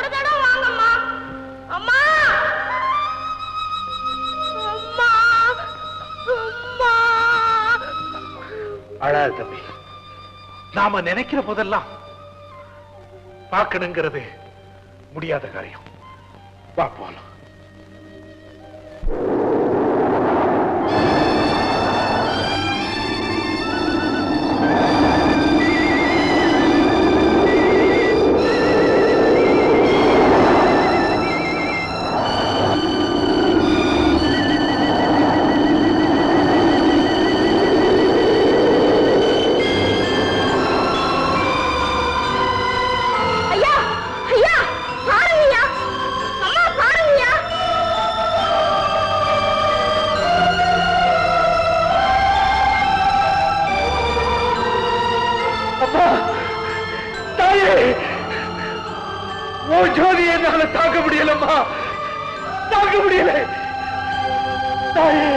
ஒரு தடவை வாங்கம்மா. அம்மா! அம்மா! அம்மா! அழாது தம்பி. நாம நினைக்கிற போதெல்லாம் பார்க்கணுங்கிறது முடியாத காரியம். பார்ப்போம் அப்பா! தாயே! ஓ ஜோதி என்னால தாக்க முடியலம்மா! தாக்க முடியல! தாயே!